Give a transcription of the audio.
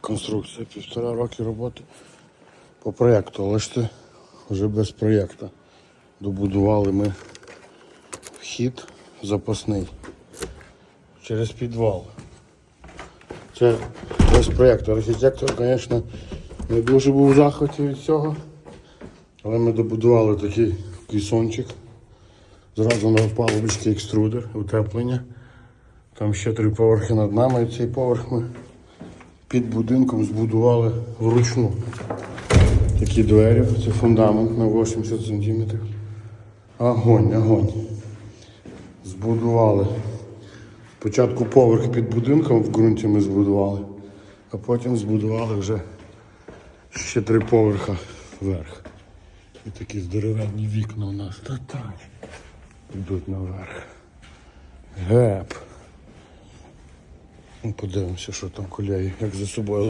конструкція, півтора роки роботи по проєкту, але ж це вже без проєкту. Добудували ми вхід запасний через підвал. Це без проєкту. Архітектор, звісно, не дуже був в захваті від цього. Але ми добудували такий кісончик. Зразу на палубочці екструдер, утеплення. Там ще три поверхи над нами. І цей поверх ми під будинком збудували вручну. Такі двері, це фундамент на 80 см. Огонь, огонь. Збудували. Спочатку поверх під будинком в ґрунті ми збудували, а потім збудували вже ще три поверха вверх. І такі здоровенні вікна у нас. Та так. Йдуть наверх. Геп. Ну, Подивимося, що там куляє, як за собою